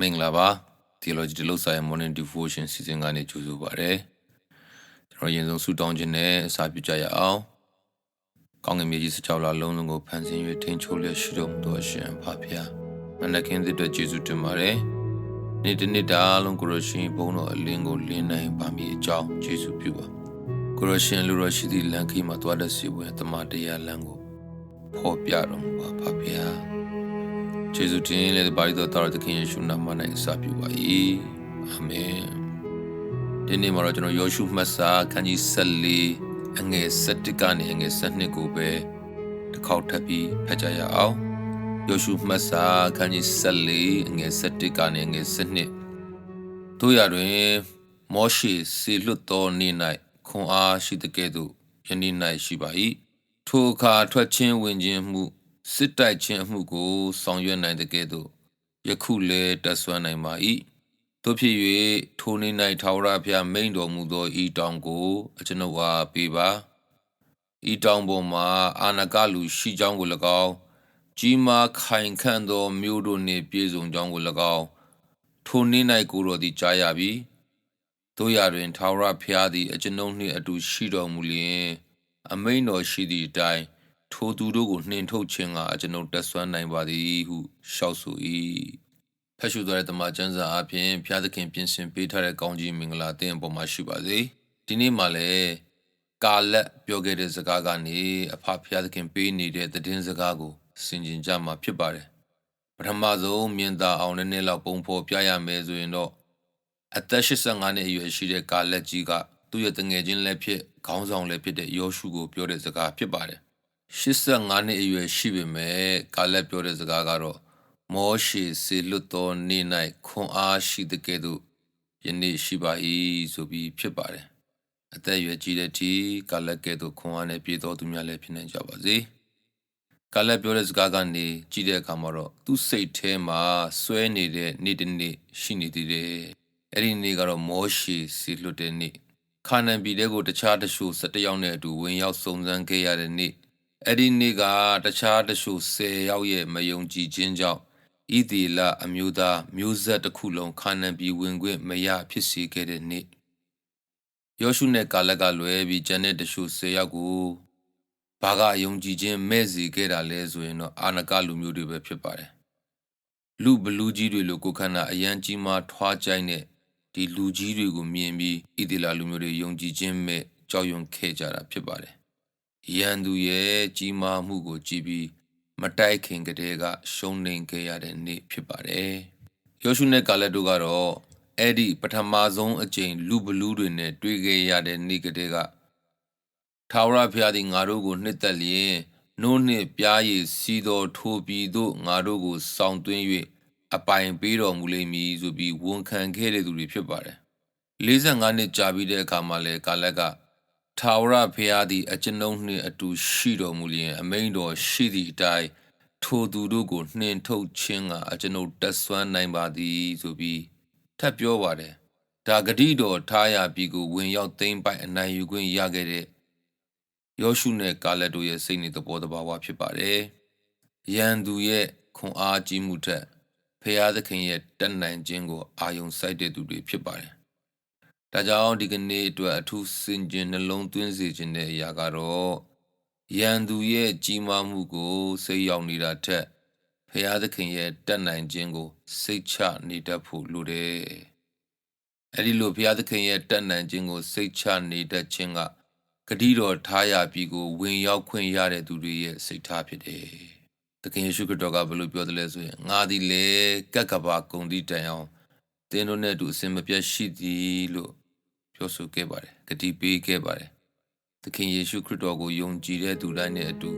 မင်္ဂလာပါ Theology တလို့ဆိုင် Morning Devotion စီစဉ်ကနေကြိုဆိုပါရစေကျွန်တော်ရင်ဆုံးဆုတောင်းခြင်းနဲ့အစာပြုကြရအောင်ကောင်းကင်မြေကြီးစကြောလာလုံးလုံးကိုဖန်ဆင်း၍ထိန်ချိုးလျက်ရှိတော်မူသောအရှင်ဖဖျားမနက်ခင်းသစ်အတွက်ယေရှုတင်ပါတယ်နေ့တစ်နေ့တာလုံးကိုရရှင်ဘုန်းတော်အလင်းကိုလင်းနိုင်ပါမည်အကြောင်းယေရှုပြုပါကိုရရှင်လူတော်ရှိသည့်လမ်းခီးမှာတွားတဲ့စီဝင်တမန်တရားလမ်းကိုဖော်ပြတော်မူပါဖဖျား ကျေးဇူးတင်လေပါရီတော်တော်သခင်ယေရှုနာမ၌အစပြုပါ၏အာမင်ဒီနေ့မှာတော့ကျွန်တော်ယောရှုမှတ်စာခန်းကြီး14အငယ်7ကနေအငယ်7ကိုပဲတစ်ခေါက်ထပ်ပြီးဖတ်ကြရအောင်ယောရှုမှတ်စာခန်းကြီး14အငယ်7ကနေအငယ်7တို့ရတွင်မောရှေစေလွတ်သောနေ့၌ခွန်အားရှိတဲ့ကဲ့သို့ယနေ့၌ရှိပါ၏ထိုအခါထွက်ချင်းဝင်ခြင်းမှု စစ်တိုက်ခြင်းအမှုကို ဆောင်ရွက်နိုင်တဲ့ကဲ့သို့ယခုလည်းတဆွမ်းနိုင်ပါ၏တို့ဖြစ်၍ထိုနေ့၌ထာဝရဘုရားမိန်တော်မူသောဤတောင်ကိုအကျွန်ုပ်အားပေးပါဤတောင်ပေါ်မှာအာနကလူရှိကြောင်းကို၎င်းကြီးမားခိုင်ခန့်သောမြို့တို့နှင့်ပြည့်စုံကြောင်းကို၎င်းထိုနေ့၌ကိုတော်သည်ကြားရပြီတို့ရတွင်ထာဝရဘုရားသည်အကျွန်ုပ်နှင့်အတူရှိတော်မူလျင် အမိန်တော်ရှိသည့်အတိုင်း ထိုသူတို့ကိုနှင်ထုတ်ခြင်းကအကျွန်ုပ်တက်ဆွမ်းနိုင်ပါသည်ဟုရှောက်ဆို၏ဖတ်ရှုသွားတဲ့တမန်ကျမ်းစာအပြင်ဖျားသခင်ပြင်ဆင်ပေးထားတဲ့ကောင်းကြီးမင်္ဂလာတင်အပေါ်မှာရှိပါစေဒီနေ့မှလည်းကာလက်ပြောခဲ့တဲ့စကားကနေအဖဖျားသခင်ပေးနေတဲ့သတင်းစကားကိုဆင်ခြင်ကြမှာဖြစ်ပါတယ်ပထမဆုံးမြင်သာအောင်နည်းနည်းလောက်ပုံဖော်ပြရမယ်ဆိုရင်တော့အသက်85နှစ်အရွယ်ရှိတဲ့ကာလက်ကြီးကသူ့ရဲ့တငယ်ချင်းလည်းဖြစ်ခေါင်းဆောင်လည်းဖြစ်တဲ့ယောရှုကိုပြောတဲ့စကားဖြစ်ပါတယ် 85နှစ်အရွယ်ရှိပေမဲ့ကာလက်ပြောတဲ့စကားကတော့မောရှေစေလွတ်သောနေ့၌ခွန်အားရှိတဲ့ကဲ့သို့ယနေ့ရှိပါ၏ဆိုပြီးဖြစ်ပါတယ်အသက်အရွယ်ကြီးတဲ့ทีကာလက်ကဲ့သို့ခွန်အားနဲ့ပြည့်တော်သူများလည်းဖြစ်နိုင်ကြပါစေကာလက်ပြောတဲ့စကားကနေကြည့်တဲ့အခါမှာတော့သူ့စိတ်ထဲမှာစွဲနေတဲ့နေ့တစ်နေ့ရှိနေသေးတယ်အဲ့ဒီနေ့ကတော့မောရှေစေလွတ်တဲ့နေ့ခါနန်ပြည်တဲ့ကိုတခြားတချို့၁၁ယောက်နဲ့အတူဝင်ရောက်စုံစမ်းခဲ့ရတဲ့နေ့ အဲ့ဒီနေ့ကတခြားတချို့10ယောက်ရဲ့မယုံကြည်ခြင်းကြောင့်ဣသေလအမျိုးသားမျိုးဆက်တစ်ခုလုံးခါနန်ပြည်ဝင်ခွင့်မရဖြစ်စေခဲ့တဲ့နေ့ယောရှုနဲ့ကာလကလွဲပြီးကျန်တဲ့တချို့10ယောက်ကိုဘာကယုံကြည်ခြင်းမဲ့စီခဲ့တာလဲဆိုရင်တော့အာနကလူမျိုးတွေပဲဖြစ်ပါတယ်လူဘလူးကြီးတွေလိုကိုခန္ဓာအယံကြီးမှထွားကြိုက်တဲ့ဒီလူကြီးတွေကိုမြင်ပြီးဣသေလလူမျိုးတွေယုံကြည်ခြင်းမဲ့ကြောက်ရွံ့ခဲ့ကြတာဖြစ်ပါတယ် ရန်သူရဲ့ကြီးမားမှုကိုကြည့်ပြီးမတိုက်ခင်ကတည်းကရှုံးနိမ့်ခဲ့ရတဲ့နေ့ဖြစ်ပါတယ်။ယောရှုနဲ့ကာလက်တို့ကတော့အဲ့ဒီပထမဆုံးအကြိမ်လူဘလူးတွေနဲ့တွေ့ခဲ့ရတဲ့နေ့ကတည်းကထာဝရဘုရားသည်ငါတို့ကိုနှစ်သက်လျင်နိုးနှင့်ပြားရည်စီတော်ထိုပြီးသို့ငါတို့ကိုစောင့်သွင်း၍အပိုင်ပေးတော်မူလိမ့်မည်ဆိုပြီးဝန်ခံခဲ့တဲ့သူတွေဖြစ်ပါတယ်။45နှစ်ကြာပြီးတဲ့အခါမှာလဲကာလက်က ထာဝရဘုရားသည်အကျွန်ုပ်နှင့်အတူရှိတော်မူလျင် အမိန်တော်ရှိသည့်အတိုင်းထိုသူတို့ကိုနှင်ထုတ်ခြင်းကအကျွန်ုပ်တက်ဆွမ်းနိုင်ပါသည်ဆိုပြီးထပ်ပြောပါတယ်ဒါဂတိတော်ထားရပြီကိုဝင်ရောက်သိမ့်ပိုက်အနိုင်ယူခွင့်ရခဲ့တဲ့ယောရှုနဲ့ကာလက်တို့ရဲ့စိတ်နေသဘောတဘာဝဖြစ်ပါတယ်ရန်သူရဲ့ခွန်အားကြီးမှုထက်ဖျားသခင်ရဲ့တက်နိုင်ခြင်းကိုအာယုံစိုက်တဲ့သူတွေဖြစ်ပါတယ် ဒါကြောင့်ဒီကနေ့အတွက်အထူးစင်ကြင်နှလုံးသွင်းစေခြင်းတဲ့အရာကတော့ရန်သူရဲ့ကြီးမားမှုကိုစိတ်ရောက်နေတာထက်ဖရာသခင်ရဲ့တတ်နိုင်ခြင်းကိုစိတ်ချနေတတ်ဖို့လိုတယ်။အဲဒီလိုဖရာသခင်ရဲ့တတ်နိုင်ခြင်းကိုစိတ်ချနေတတ်ခြင်းကဂတိတော်ထားရပြီးကိုဝင်ရောက်ခွင့်ရတဲ့သူတွေရဲ့စိတ်ထားဖြစ်တယ်။သခင်ယေရှုခရစ်တော်ကဘယ်လိုပြောတယ်လဲဆိုရင်ငါသည်လေကက်ကဘာဂုံတိတန်အောင်သင်တို့နဲ့အတူအစင်မပြတ်ရှိသည်လို့ ပြောဆိုခဲ့ပါတယ်ဂတိပေးခဲ့ပါတယ်သခင်ယေရှုခရစ်တော်ကိုယုံကြည်တဲ့သူတိုင်းနဲ့အတူ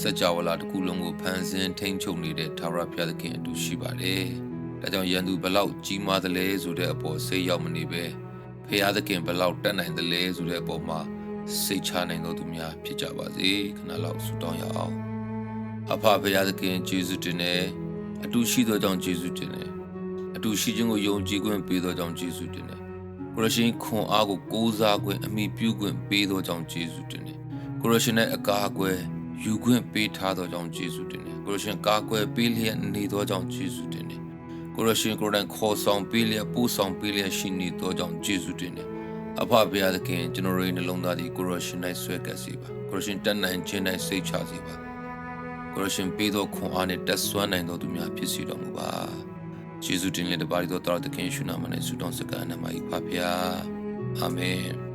စัจ java လာတစ်ခုလုံးကိုဖန်ဆင်းထိန်းချုပ်နေတဲ့သာရဘုရားသခင်အတူရှိပါတယ်ဒါကြောင့်ယန္တုဘလောက်ကြီးမားသလဲဆိုတဲ့အပေါ်စိတ်ရောက်မနေပဲဖရာသခင်ဘလောက်တတ်နိုင်သလဲဆိုတဲ့အပေါ်မှာစိတ်ချနိုင်တော်သူများဖြစ်ကြပါစေခဏလောက်ဆုတောင်းရအောင်အဖဖရာသခင်ယေရှုတင်နဲ့အတူရှိသောကြောင့်ယေရှုတင်နဲ့အတူရှိခြင်းကိုယုံကြည်ခွင့်ပေးသောကြောင့်ယေရှုတင်နဲ့ ကိုရရှင်ခွန်အားကိုကိုးစားခွင့်အမိပြုခွင့်ပေးသောကြောင့်ယေရှုတင်တယ်ကိုရရှင်ရဲ့အကာအကွယ်ယူခွင့်ပေးထားသောကြောင့်ယေရှုတင်တယ်ကိုရရှင်ကာကွယ်ပေးလျက်နေသောကြောင့်ယေရှုတင်တယ်ကိုကိုရရှင်ကိုယ်တိုင်ခေါ်ဆောင်ပေးလျက်ပို့ဆောင်ပေးလျက်ရှိနေသောကြောင့်ယေရှုတင်တယ်အဖဘုရားသခင်ကျွန်တော်တို့ရဲ့နှလုံးသားသည်ကိုရရှင်၌ဆွဲကပ်စေပါကိုရရှင်တတ်နိုင်ခြင်း၌စိတ်ချစေပါကိုရရှင်ပေးသောခွန်အားနှင့်တက်ဆွမ်းနိုင်သောသူများဖြစ်စေတော်မူပါ ယေရှုတင်တဲ့တပါးသောတာသခင်ယေရှုနာမ၌ဆုတောင်းစကားနာမ၏ဖပါဗျာအာမင်